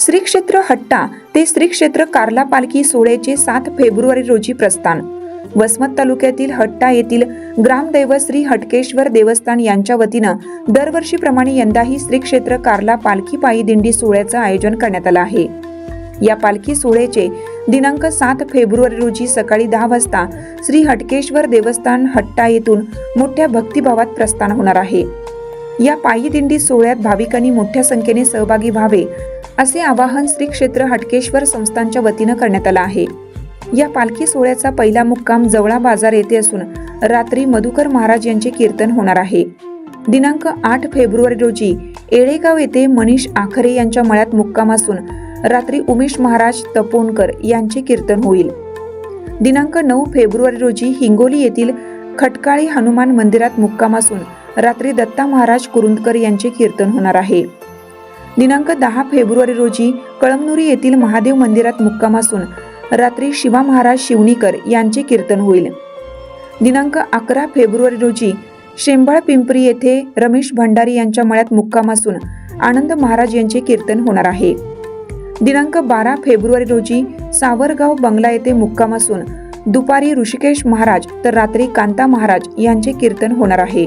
श्री क्षेत्र हट्टा ते श्री क्षेत्र कार्ला पालखी सोहळ्याचे सात फेब्रुवारी रोजी प्रस्थान. वसमत तालुक्यातील हट्टा येथील ग्रामदैव श्री हटकेश्वर देवस्थान यांच्या वतीनं दरवर्षीप्रमाणे यंदाही श्री क्षेत्र कार्ला पालखी पायी दिंडी सोहळ्याचं आयोजन करण्यात आलं आहे. या पालखी सोहळ्याचे दिनांक सात फेब्रुवारी रोजी सकाळी दहा वाजता श्री हटकेश्वर देवस्थान हट्टा येथून मोठ्या भक्तिभावात प्रस्थान होणार आहे. या पायी दिंडी सोहळ्यात भाविकांनी मोठ्या संख्येने सहभागी व्हावे असे आवाहन श्री क्षेत्र हटकेश्वर संस्थांच्या वतीनं करण्यात आलं आहे. या पालखी सोहळ्याचा पहिला मुक्काम जवळा बाजार येथे असून रात्री मधुकर महाराज यांचे कीर्तन होणार आहे. दिनांक आठ फेब्रुवारी रोजी येळेगाव येथे मनीष आखरे यांच्या मळ्यात मुक्काम असून रात्री उमेश महाराज तपोनकर यांचे कीर्तन होईल. दिनांक नऊ फेब्रुवारी रोजी हिंगोली येथील खटकाळी हनुमान मंदिरात मुक्काम असून रात्री दत्ता महाराज कुरुंदकर यांचे कीर्तन होणार आहे. दिनांक दहा फेब्रुवारी रोजी कळमनुरी येथील महादेव मंदिरात मुक्काम असून रात्री शिवा महाराज शिवणीकर यांचे कीर्तन होईल. दिनांक अकरा फेब्रुवारी रोजी शेंबाळ पिंपरी येथे रमेश भंडारी यांच्या मळ्यात मुक्काम असून आनंद महाराज यांचे कीर्तन होणार आहे. दिनांक बारा फेब्रुवारी रोजी सावरगाव बंगला येथे मुक्काम असून दुपारी ऋषिकेश महाराज तर रात्री कांता महाराज यांचे कीर्तन होणार आहे.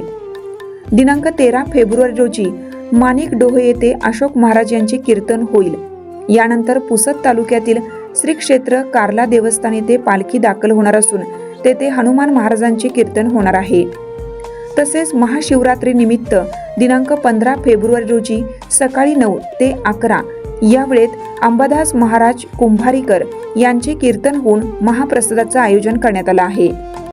दिनांक तेरा फेब्रुवारी रोजी माणिक डोहे येथे अशोक महाराज यांचे कीर्तन होईल. यानंतर पुसद तालुक्यातील श्री क्षेत्र कार्ला देवस्थान येथे पालखी दाखल होणार असून तेथे हनुमान महाराजांचे कीर्तन होणार आहे. तसेच महाशिवरात्री निमित्त दिनांक पंधरा फेब्रुवारी रोजी सकाळी नऊ ते अकरा या वेळेत अंबादास महाराज कुंभारीकर यांचे कीर्तन होऊन महाप्रसादाचं आयोजन करण्यात आलं आहे.